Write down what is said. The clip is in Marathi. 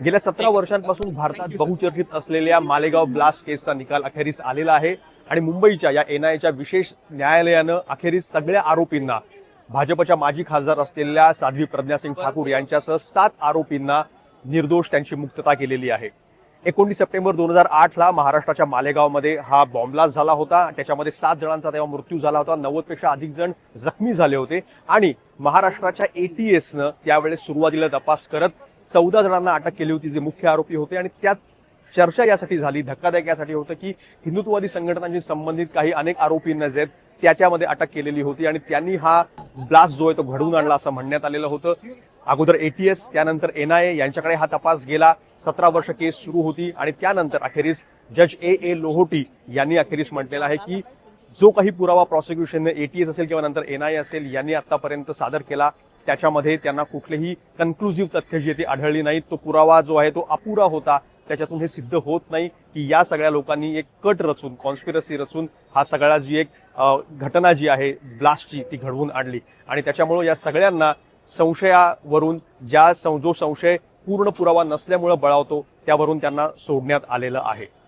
गेल्या सतरा वर्षांपासून भारतात बहुचर्चित असलेल्या मालेगाव ब्लास्ट केसचा निकाल अखेरीस आलेला आहे आणि मुंबईच्या या एनआयच्या विशेष न्यायालयानं अखेरीस सगळ्या आरोपींना भाजपच्या माजी खासदार असलेल्या साध्वी प्रज्ञासिंग ठाकूर यांच्यासह सात आरोपींना निर्दोष त्यांची मुक्तता केलेली आहे. एकोणतीस सप्टेंबर दोन हजार आठला महाराष्ट्राच्या मालेगावमध्ये हा बॉम्बलास्ट झाला होता. त्याच्यामध्ये सात जणांचा तेव्हा मृत्यू झाला होता. नव्वदपेक्षा अधिक जण जखमी झाले होते. आणि महाराष्ट्राच्या एटीएसनं त्यावेळेस सुरुवातीला तपास करत चौदा जणांना अटक केली होती जे मुख्य आरोपी होते. आणि त्यात चर्चा यासाठी झाली धक्कादायक यासाठी होतं की हिंदुत्ववादी संघटनांशी संबंधित काही अनेक आरोपींना जे त्याच्यामध्ये अटक केलेली होती. आणि त्यांनी हा ब्लास्ट जो आहे तो घडवून आणला असं म्हणण्यात आलेलं होतं. अगोदर एटीएस त्यानंतर एनआयए यांच्याकडे हा तपास गेला. सतरा वर्ष केस सुरू होती आणि त्यानंतर अखेरीस जज ए ए लोहोटी यांनी अखेरीस म्हटलेलं आहे की जो काही पुरावा प्रॉसिक्युशनने एटीएस असेल किंवा नंतर एनआयए असेल यांनी आतापर्यंत सादर केला. त्याच्यामध्ये त्यांना कुठलेही कन्क्लुझिव्ह तथ्य जी ती आढळली नाहीत. तो पुरावा जो आहे तो अपुरा होता. त्याच्यातून हे सिद्ध होत नाही की या सगळ्या लोकांनी एक कट रचून कॉन्स्पिरसी रचून हा सगळा जी एक घटना जी आहे ब्लास्टची ती घडवून आणली. आणि त्याच्यामुळं या सगळ्यांना संशयावरून ज्या सं- जो संशय पूर्ण पुरावा नसल्यामुळं बळावतो त्यावरून त्यांना सोडण्यात आलेलं आहे.